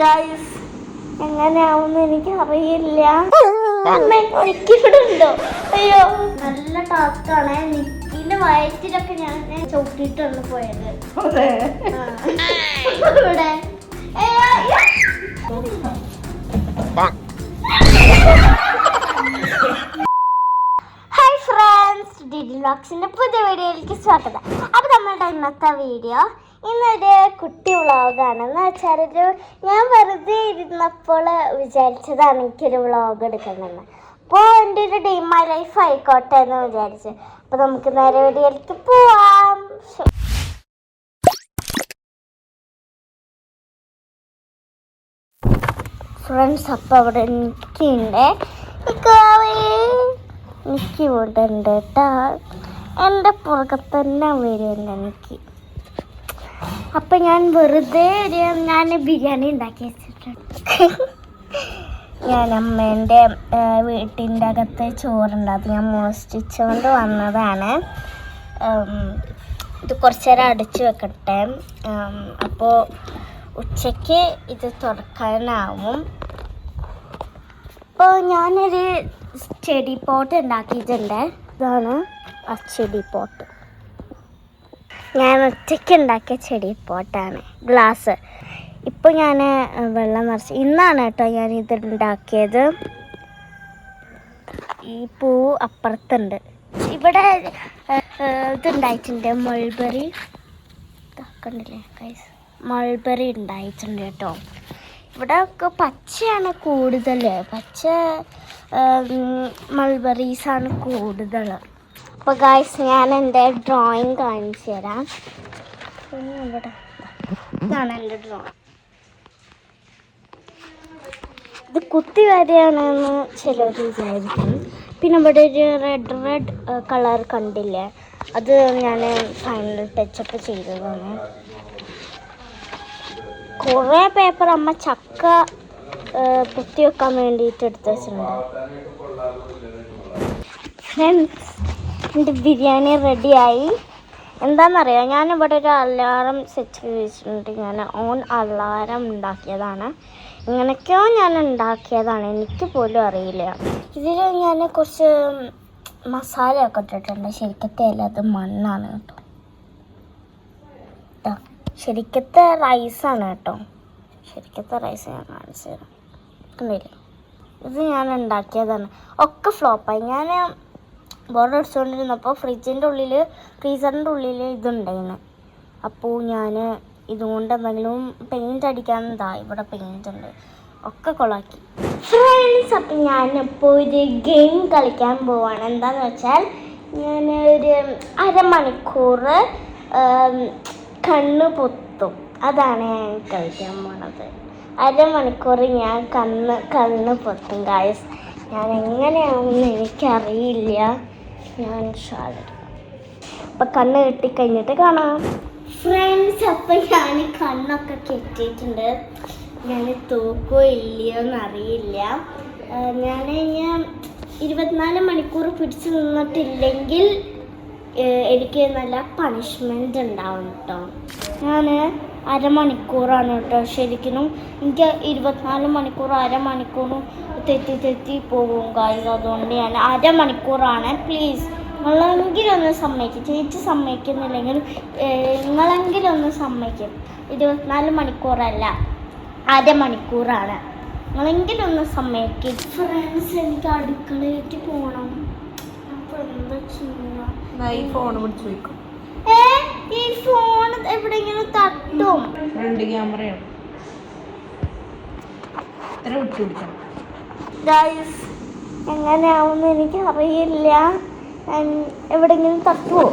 Guys എങ്ങനെയാവുമെന്ന് എനിക്ക് അറിയില്ല ഉണ്ടോ? അയ്യോ നല്ല ടാസ്ക് ആണ്. നിക്കിന്റെ വയറ്റിലൊക്കെ ഞാൻ ചവിട്ടിട്ടാണ് പോയത്. ഇവിടെ. ഹായ് ഫ്രണ്ട്സ് ഡിഡി വ്ലോഗ്സിന്റെ പുതിയ വീഡിയോയിലേക്ക് സ്വാഗതം. അപ്പൊ നമ്മളുടെ ഇന്നത്തെ വീഡിയോ ഇന്നൊരു കുട്ടി വ്ളോഗാണ് എന്ന് വെച്ചാൽ ഒരു ഞാൻ വെറുതെ ഇരുന്നപ്പോൾ വിചാരിച്ചതാണ് എനിക്കൊരു വ്ളോഗ് എടുക്കണമെന്ന്. അപ്പോൾ എന്റെ ഒരു ഡേ മൈ ലൈഫ് ആയിക്കോട്ടെ എന്ന് വിചാരിച്ചു. അപ്പോൾ നമുക്ക് നേരെ വീഡിയോയിലേക്ക് പോവാം. ഫ്രണ്ട്സ് അപ്പം അവിടെ നിൽക്കുന്നുണ്ട് എനിക്ക് ഇവിടെ ഉണ്ട് കേട്ടോ എന്റെ പുറകെ തന്നെ വരുന്നുണ്ട് എനിക്ക് അപ്പം ഞാൻ വെറുതെ ഒരു ഞാൻ ബിരിയാണി ഉണ്ടാക്കി വെച്ചിട്ടുണ്ട്. ഞാൻ അമ്മേന്റെ വീട്ടിന്റെ അകത്ത് ചോറുണ്ട്. അത് ഞാൻ മോഷ്ടിച്ചുകൊണ്ട് വന്നതാണ്. ഇത് കുറച്ച് നേരം അടച്ചു വെക്കട്ടെ. അപ്പോൾ ഉച്ചയ്ക്ക് ഇത് തുറക്കാനാവും. അപ്പോൾ ഞാനൊരു ചെടി പോട്ട് ഉണ്ടാക്കിയിട്ടുണ്ട്. ഇതാണ് ആ ചെടി പോട്ട്. ഞാൻ ഒറ്റയ്ക്ക് ഉണ്ടാക്കിയ ചെടി പോട്ടാണ്. ഗ്ലാസ്. ഇപ്പോൾ ഞാൻ വെള്ളം നിറച്ച്. ഇന്നാണ് കേട്ടോ ഞാൻ ഇത് ഉണ്ടാക്കിയത് ഈ പൂ അപ്പുറത്തുണ്ട്. ഇവിടെ ഇതുണ്ടായിട്ടുണ്ട് മൾബറി കണ്ടില്ലേ മൾബറി ഉണ്ടായിട്ടുണ്ട് കേട്ടോ. ഇവിടെ ഒക്കെ പച്ചയാണ് കൂടുതൽ പച്ച മൾബറീസാണ് കൂടുതൽ അപ്പോൾ ഗൈസ് ഞാൻ എന്റെ ഡ്രോയിങ് കാണിച്ചു തരാം. ഇതാണ് എന്റെ ഡ്രോയിങ് ഇത് കുത്തി വരെയാണെന്ന് ചിലർ വിചാരിക്കും. പിന്നെ ഇവിടെ ഒരു റെഡ് റെഡ് കളർ കണ്ടില്ലേ? അത് ഞാൻ ഫൈനൽ ടച്ചപ്പ് ചെയ്തതാണ്. കുറേ പേപ്പർ അമ്മ ചക്ക കുത്തി വെക്കാൻ വേണ്ടിയിട്ട് എടുത്ത് വെച്ചിട്ടുണ്ട്. ഫ്രണ്ട്സ് എന്റെ ബിരിയാണി റെഡിയായി. എന്താണെന്നറിയാം ഞാനിവിടെ ഒരു അലാറം സെറ്റ് വെച്ചിട്ടുണ്ട്. ഞാൻ ഓൺ അലാറം ഉണ്ടാക്കിയതാണ്. ഇങ്ങനെയൊക്കെയോ ഞാൻ ഉണ്ടാക്കിയതാണ്. എനിക്ക് പോലും അറിയില്ല. ഇതിൽ ഞാൻ കുറച്ച് മസാലയൊക്കെ ഇട്ടിട്ടുണ്ട്. ശരിക്കത്തെ അത് മണ്ണാണ് കേട്ടോ. ശരിക്കത്തെ റൈസാണ് കേട്ടോ. ശരിക്കത്തെ റൈസ് ഞാൻ കാണിച്ചു തരാം. ഇത് ഞാൻ ഉണ്ടാക്കിയതാണ്. ഒക്കെ ഫ്ലോപ്പായി ഞാൻ ബോർഡ് അടിച്ചുകൊണ്ടിരുന്നപ്പോൾ ഫ്രിഡ്ജിന്റെ ഉള്ളിൽ ഫ്രീസറിന്റെ ഉള്ളിൽ ഇതുണ്ടായിരുന്നു അപ്പോൾ ഞാൻ ഇതുകൊണ്ട് എന്തെങ്കിലും പെയിന്റ് അടിക്കാമെന്നതാണ് ഇവിടെ പെയിന്റ് ഉണ്ട്. ഒക്കെ കൊളാക്കി. ഫ്രണ്ട്സ് അപ്പം ഞാനിപ്പോൾ ഒരു ഗെയിം കളിക്കാൻ പോവാണ്. എന്താന്ന് വെച്ചാൽ ഞാൻ ഒരു അരമണിക്കൂർ കണ്ണ് പൊത്തും. അതാണ് ഞാൻ കളിക്കാൻ പോണത്. അരമണിക്കൂർ ഞാൻ കണ്ണ് കണ്ണ് പൊത്തും കായസ് ഞാൻ എങ്ങനെയാണെന്ന് എനിക്കറിയില്ല. ഞാൻ അപ്പൊ അപ്പം കണ്ണ് കെട്ടിക്കഴിഞ്ഞിട്ട് കാണാം. ഫ്രണ്ട്സ് അപ്പം ഞാൻ കണ്ണൊക്കെ കെട്ടിയിട്ടുണ്ട്. ഞാൻ തൂക്കോ ഇല്ലയോ എന്നറിയില്ല. ഞാൻ ഞാൻ ഇരുപത്തിനാല് മണിക്കൂർ പിടിച്ചു നിന്നിട്ടില്ലെങ്കിൽ എനിക്ക് നല്ല പണിഷ്മെന്റ് ഉണ്ടാവും കേട്ടോ ഞാൻ അരമണിക്കൂറാണ് കേട്ടോ ശരിക്കും എനിക്ക് ഇരുപത്തിനാല് മണിക്കൂർ അരമണിക്കൂറും തെറ്റി തെറ്റി പോകും കാര്യം അതുകൊണ്ട് ഞാൻ അരമണിക്കൂറാണ്. പ്ലീസ് നിങ്ങളെങ്കിലും ഒന്ന് സമ്മതിക്കും. ചേച്ചി സമ്മതിക്കുന്നില്ലെങ്കിൽ നിങ്ങളെങ്കിലും ഒന്ന് സമ്മതിക്കും. ഇരുപത്തിനാല് മണിക്കൂറല്ല അരമണിക്കൂറാണ്. നിങ്ങളെങ്കിലും ഒന്ന് സമ്മതിക്കും. ഫ്രണ്ട്സ് എനിക്ക് അടുക്കളയിലേക്ക് പോകണം അപ്പോൾ എന്താ ചെയ്യുക? ഈ ഫോൺ പിടിച്ച് വയ്ക്കും ഈ ഫോൺ എവിടെയെങ്കിലും തട്ടും. ഫ്രണ്ട് ക്യാമറയാണ്. ഇത്ര പിടിച്ച് പിടിക്കണം. എങ്ങനെയാവുമെന്ന് എനിക്ക് അറിയില്ല എവിടെങ്കിലും തട്ടുവോ?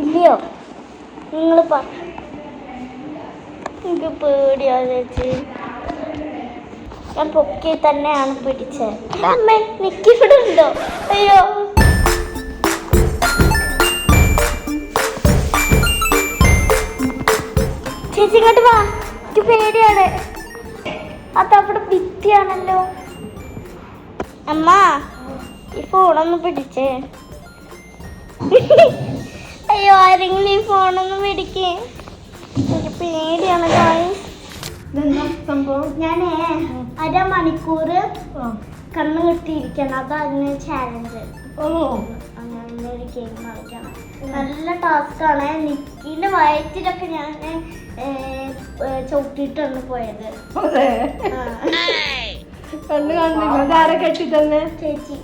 ഇല്ലയോ? നിങ്ങൾ പറ. എനിക്ക് പേടിയാ ചേച്ചി. ഞാൻ പൊക്കി തന്നെയാണ് പിടിച്ചത് അമ്മ നിക്കിവിടെ ഉണ്ടോ? അയ്യോ. ചേച്ചി ഇങ്ങോട്ട് വാ. എനിക്ക് പേടിയാണ്. അതവിടെ ഭിത്തിയാണല്ലോ. അമ്മ ഈ ഫോണൊന്ന് പിടിച്ചേ. അയ്യോ ആരെങ്കിലും ഈ ഫോണൊന്ന് പിടിക്കേ. എനിക്ക് പേടിയാണ് സംഭവം? ഞാൻ അരമണിക്കൂർ കണ്ണു കണ്ണ് കെട്ടിയിരിക്കണം. അതാണ് ചാലഞ്ച് ഓ. അങ്ങനെ. ഒരു ഗെയിം കളിക്കണം നല്ല ടാസ്ക് ആണ്. നിക്കിന്റെ വയറ്റിലൊക്കെ ഞാൻ ചവിട്ടിട്ടാണ് പോയത്. കണ്ണു കാണുന്നില്ല? ഇതാരെ കെട്ടി തന്നെ ചേച്ചി.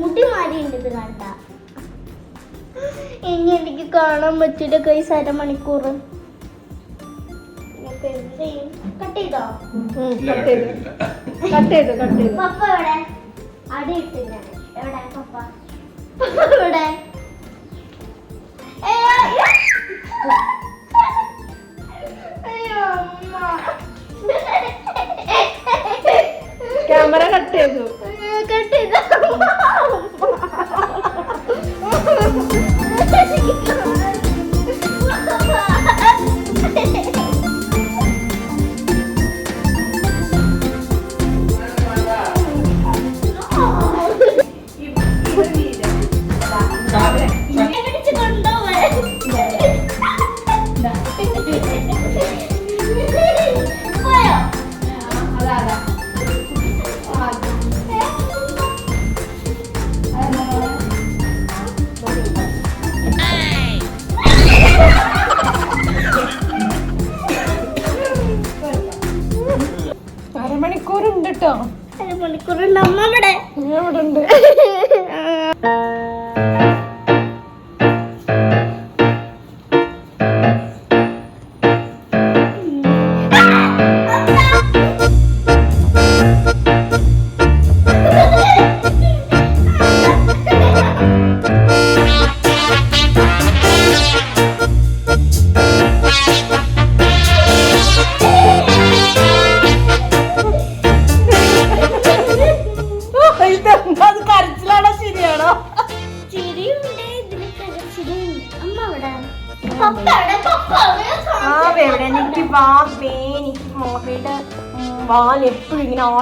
മുടി മാറിയുണ്ട് ഇത് കണ്ട. ഇനി എനിക്ക് കാണാൻ പറ്റില്ല കൈ അരമണിക്കൂർ മണിക്കൂർ എന്ത് ചെയ്യും? കട്ട് ചെയ്തോ? കട്ട് ചെയ്തു. കട്ട് ചെയ്തു കട്ട് ചെയ്തു. പപ്പ ഇവിടെ അടി ഇട്ട് ഞാൻ. എവിടെ? പപ്പ. പപ്പ എവിടെ? ഏ, അയ്യോ, അമ്മ. ക്യാമറ കട്ട് ചെയ്തു. കട്ട് ചെയ്തോ. അരമണിക്കൂറുണ്ട് അമ്മ ഇവിടെ ഞാൻ ഇവിടെ ഉണ്ട്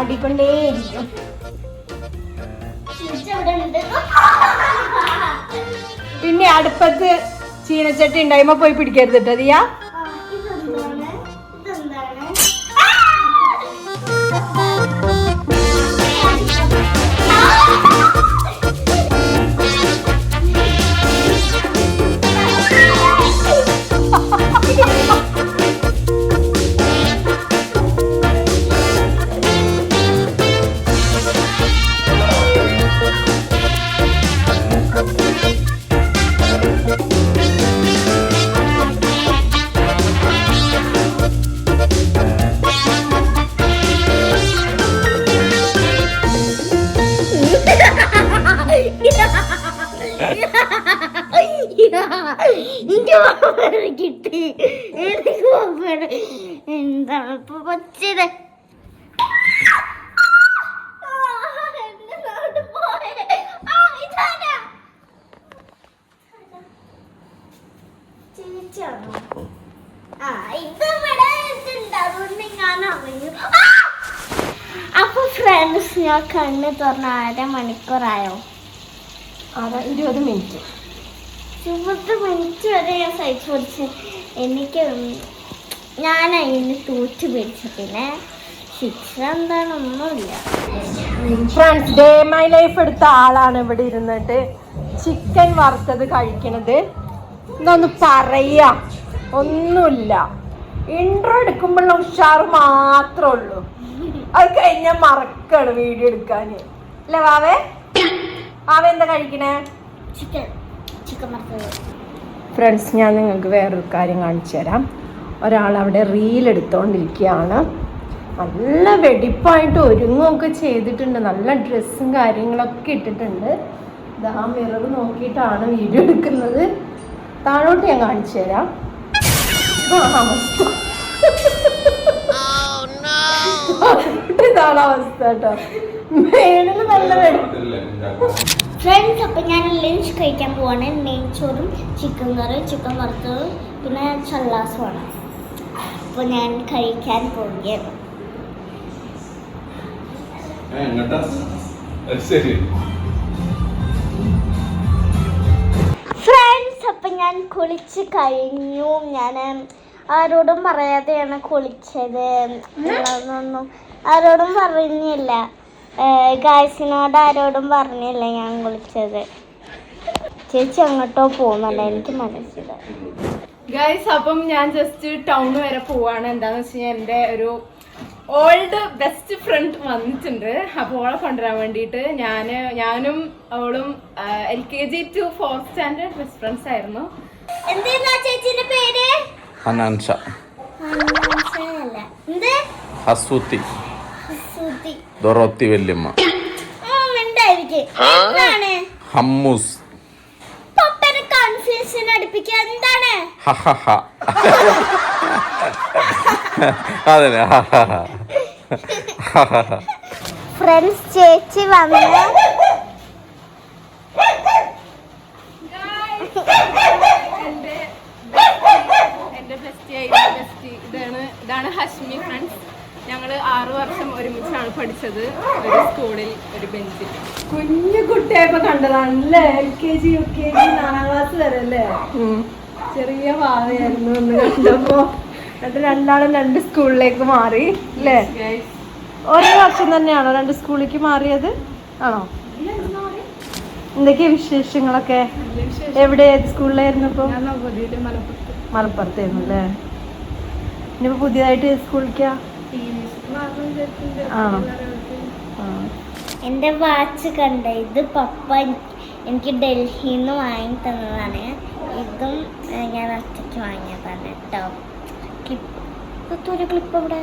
ഉണ്ട് പിന്നെ അടുപ്പത്ത് ചീനച്ചട്ടി ഉണ്ടായ്മ പോയി പിടിക്കരുത് കേട്ടോ ദിയാ. ഞാൻ കണ്ണ് തുറന്ന അര മണിക്കൂറായോ? ഇരുപത് മിനിറ്റ്. ഇരുപത് മിനിറ്റ് വരെ ഞാൻ സഹിച്ചു പിടിച്ച് എനിക്ക് ഞാൻ അതിന് തൂറ്റ് പിടിച്ചു. പിന്നെ ശിക്ഷ ഫ്രണ്ട്സ് ഡേ മൈ ലൈഫ് എടുത്ത ആളാണ് ഇവിടെ ഇരുന്നിട്ട് ചിക്കൻ വറുത്തത് കഴിക്കണത്. ഇതൊന്ന് പറയാ ഒന്നുമില്ല. ഇൻട്രോ എടുക്കുമ്പോഴുള്ള ഉഷാറ് മാത്രമേ ഉള്ളൂ. അത് കഴിഞ്ഞാൽ മറക്കാണ് വീഡിയോ എടുക്കാൻ അല്ലേ വാവേ? വാവ എന്താ കഴിക്കണേ? ചിക്കൻ ചിക്കൻ ഫ്രണ്ട്സ് ഞാൻ നിങ്ങൾക്ക് വേറൊരു കാര്യം കാണിച്ചു തരാം. ഒരാൾ അവിടെ റീൽ എടുത്തോണ്ടിരിക്കുകയാണ്. നല്ല വെടിപ്പായിട്ട് ഒരുങ്ങുകയൊക്കെ ചെയ്തിട്ടുണ്ട്. നല്ല ഡ്രസ്സും കാര്യങ്ങളൊക്കെ ഇട്ടിട്ടുണ്ട്. ഇതാ മിറർ നോക്കിയിട്ടാണ് വീഡിയോ എടുക്കുന്നത്. താഴോട്ട് ഞാൻ കാണിച്ചു തരാം. അവസ്ഥ. ഇതാണ് അവസ്ഥ കേട്ടോ മേളിൽ നല്ല ഫ്രണ്ട്സ് അപ്പം ഞാൻ ലഞ്ച് കഴിക്കാൻ പോവാണ്. നെയ്ച്ചോറും ചിക്കൻ കറിയും ചിക്കൻ വറുത്തതും പിന്നെ ചല്ലാസുമാണ് അപ്പോൾ ഞാൻ കഴിക്കാൻ പോവുകയാണ്. ഫ്രണ്ട്സ് അപ്പം ഞാൻ കുളിച്ച് കഴിഞ്ഞു. ഞാൻ ആരോടും പറയാതെയാണ് കുളിച്ചത്. അതൊന്നും ആരോടും പറഞ്ഞില്ല. ഗായ്സിനോട് ആരോടും പറഞ്ഞില്ല ഞാൻ വിളിച്ചത്. ചേച്ചി അങ്ങോട്ടോ പോകുന്നല്ല എനിക്ക് മനസ്സിലായി. ഗൈസ് അപ്പം ഞാൻ ജസ്റ്റ് ടൗൺ വരെ പോവാണ്. എന്താന്ന് വെച്ച് കഴിഞ്ഞാൽ എന്റെ ഒരു ഓൾഡ് ബെസ്റ്റ് ഫ്രണ്ട് വന്നിട്ടുണ്ട്. അപ്പോൾ ഓളെ കൊണ്ടുവരാൻ വേണ്ടിയിട്ട് ഞാൻ ഞാനും അവളും L K G to four standard best friends ആയിരുന്നു. എന്താ ചേച്ചിന്റെ പേര്? ഹനാൻഷ അല്ല എന്ത്? ഹസൂത്തി ദൊറോത്തി. വല്യമ്മ. ഹമ്മൂസ്. പപ്പനെ കൺഫ്യൂഷൻ അടുപ്പിക്കുക. എന്താണ്? ഹഹഹ. അതന്നെ. ഫ്രണ്ട്സ് ചേച്ചി വന്ന്. ഇതാണ് ഇതാണ് ഹഷ്മി ഫ്രണ്ട്സ് ഞങ്ങൾ ആറു വർഷം ഒരുമിച്ചാണ് പഠിച്ചത് ഒരു സ്കൂളിൽ ഒരു ബെഞ്ചിൽ. കുഞ്ഞു കുട്ടിയായപ്പോ കണ്ടതാണ് അല്ലേ? L K G U K G നാലാം ക്ലാസ് വരെ അല്ലേ? ചെറിയ ഭാവയായിരുന്നു ഒന്ന് കണ്ടപ്പോ. എന്നിട്ട് രണ്ടാളും രണ്ട് സ്കൂളിലേക്ക് മാറി അല്ലേ? ഒരേ വർഷം തന്നെയാണോ രണ്ട് സ്കൂളിലേക്ക് മാറിയത്? ആണോ? എന്തൊക്കെയാ വിശേഷങ്ങളൊക്കെ? എവിടെ സ്കൂളിലായിരുന്നു ഇപ്പൊ? മലപ്പുറത്തായിരുന്നു അല്ലേ? ഇനിയിപ്പോ പുതിയതായിട്ട് സ്കൂളിലേക്കാ? ആണോ ആ. എന്റെ വാച്ച് കണ്ട ഇത് പപ്പ എനിക്ക് ഡൽഹിയിൽ നിന്ന് വാങ്ങി തന്നതാണ്. ഇതും ഞാൻ ഒറ്റയ്ക്ക് വാങ്ങിയതാണ് കേട്ടോ. ക്ലിപ്പ് ഒരു ക്ലിപ്പ് ഇവിടെ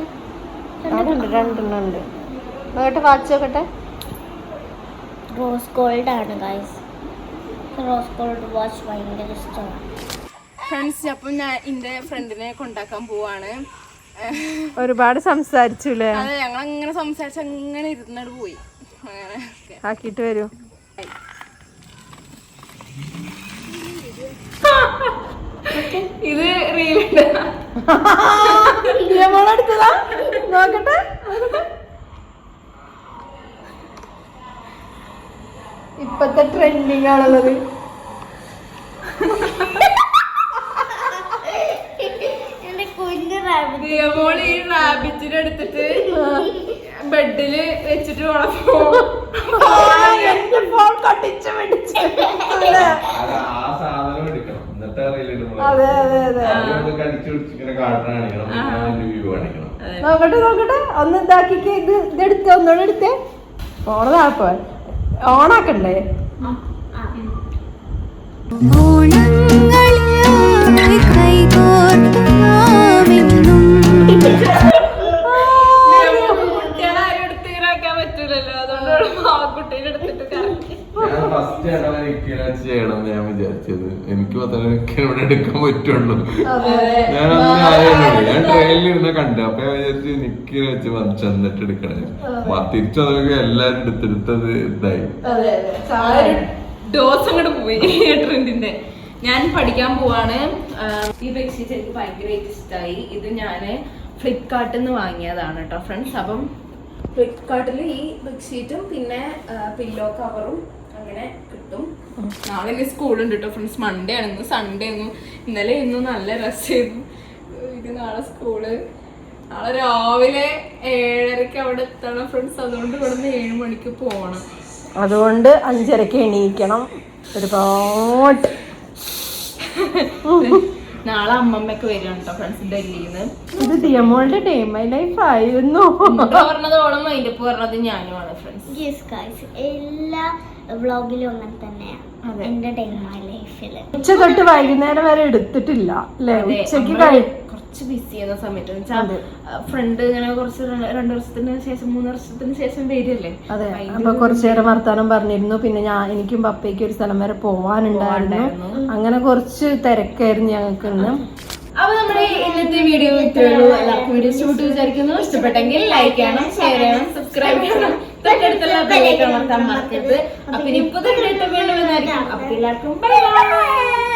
രണ്ടെണ്ണുണ്ട് നോക്കട്ടെ വാച്ച് നോക്കട്ടെ. റോസ് ഗോൾഡ് ആണ് ഗൈസ് റോസ് ഗോൾഡ് വാച്ച് ഭയങ്കര ഇഷ്ടമാണ്. ഫ്രണ്ട്സ് അപ്പം ഞാൻ എന്റെ ഫ്രണ്ടിനെ കൊണ്ടാക്കാൻ പോവാണ്. ഒരുപാട് സംസാരിച്ചു അല്ലേ അതെ ഞങ്ങൾ അങ്ങനെ സംസാരിച്ച് അങ്ങനെ ഇരുന്നിട്ട് പോയി. അങ്ങനെ ആക്കിട്ട് വരൂ. ഇത് റീലിന്റെ നോക്കട്ടെ. ഇപ്പത്തെ ട്രെൻഡിങ് ആണുള്ളത്. ദിയമോൾ ഈ റാബിറ്റിനെ എടുത്തിട്ട് ബെഡിൽ വെച്ചിട്ട് ഫോൺ കട്ടിച്ച് പിടിച്ച്. അതെ. അതെ അതെ നോക്കട്ടെ നോക്കട്ടെ. ഒന്ന് ഇതാക്കിക്ക്. ഇത് ഇതെടുത്ത് ഒന്നുകൂടെ എടുത്തേ. ഓണതാപ്പോ ഓണാക്കണ്ടേ? ഓണങ്ങളിൽ ചെയ്യണം ഞാൻ വിചാരിച്ചത്. എനിക്ക് പത്തനം ഇവിടെ എടുക്കാൻ പറ്റുള്ളൂ. ഞാൻ അന്ന് ആലോചിച്ചു. ഞാൻ ട്രെയിനിൽ ഇരുന്ന കണ്ടു. അപ്പൊ ഞാൻ വിചാരിച്ചു എനിക്ക് വെച്ച് ചെന്നിട്ട് എടുക്കണേ. തിരിച്ചു വന്നപ്പോ എല്ലാരും എടുത്തെടുത്തത് ഇതായി. ഡോസ് അങ്ങോട്ട് പോയി ട്രെൻഡിന്റെ. ഞാൻ പഠിക്കാൻ പോവാണ്. ഈ ബെഡ്ഷീറ്റ് എനിക്ക് ഭയങ്കരമായിട്ട് ഇഷ്ടമായി ഇത് ഞാൻ ഫ്ലിപ്കാർട്ടിൽ നിന്ന് വാങ്ങിയതാണ് കേട്ടോ ഫ്രണ്ട്സ് അപ്പം ഫ്ലിപ്കാർട്ടിൽ ഈ ബെഡ്ഷീറ്റും പിന്നെ പില്ലോ കവറും അങ്ങനെ കിട്ടും. നാളെ ഇനി സ്കൂളുണ്ട് കേട്ടോ ഫ്രണ്ട്സ് മൺഡേ ആണെന്ന് സൺഡേ ആണ് ഇന്നലെ ഇന്നും നല്ല രസമായിരുന്നു ഇത് നാളെ സ്കൂൾ. നാളെ രാവിലെ ഏഴരക്ക് അവിടെ എത്തണം ഫ്രണ്ട്സ് അതുകൊണ്ട് ഇവിടുന്ന് ഏഴ് മണിക്ക് പോകണം അതുകൊണ്ട് അഞ്ചരക്ക് എണീക്കണം. ഒരുപാട്. നാളെ അമ്മമ്മക്ക് വരും കേട്ടോ ഫ്രണ്ട്സ് ഡൽഹിയിൽ ഇത് ഡിയമോളുടെ ഡേ മൈ ലൈഫ് ആയിരുന്നു. പറഞ്ഞത് ഓണം മൈൻഡപ്പ് പറഞ്ഞത് ഞാനുമാണ് ഫ്രണ്ട്സ് എല്ലാ വ്ളോഗിലും അങ്ങനെ തന്നെയാണ് അതെ. എന്റെ ഡേ മൈ ലൈഫിൽ ഉച്ച തൊട്ട് വൈകുന്നേരം വരെ എടുത്തിട്ടില്ല അല്ലേ? ഉച്ചയ്ക്ക് കുറച്ച് ബിസി ചെയ്യുന്ന സമയത്ത്. ഫ്രണ്ട് ഇങ്ങനെ കുറച്ച് രണ്ടു വർഷത്തിന് ശേഷം മൂന്ന് വർഷത്തിന് ശേഷം വരില്ലേ അതെ അപ്പൊ കുറച്ചു നേരം വർത്താനം പറഞ്ഞിരുന്നു. പിന്നെ ഞാൻ എനിക്കും പപ്പയ്ക്കും ഒരു സ്ഥലം വരെ പോവാനുണ്ടായിരുന്നു. അങ്ങനെ കുറച്ച് തിരക്കായിരുന്നു ഞങ്ങൾക്ക് ഇന്ന് അപ്പൊ നമ്മുടെ ഇന്നത്തെ വീഡിയോ എല്ലാവർക്കും വീഡിയോ ഇഷ്ടപ്പെട്ടു വിചാരിക്കുന്നു. ഇഷ്ടപ്പെട്ടെങ്കിൽ ലൈക്ക് ചെയ്യണം ഷെയർ ചെയ്യണം സബ്സ്ക്രൈബ് ചെയ്യണം. തൊട്ടടുത്തുള്ള ബെല്ലൈക്കൺ അമർത്താൻ മറക്കരുത്. അപ്പൊ ഇനി പുതിയ വീണ്ടും വരുന്നതായിരിക്കും അപ്പൊ എല്ലാവർക്കും ബൈ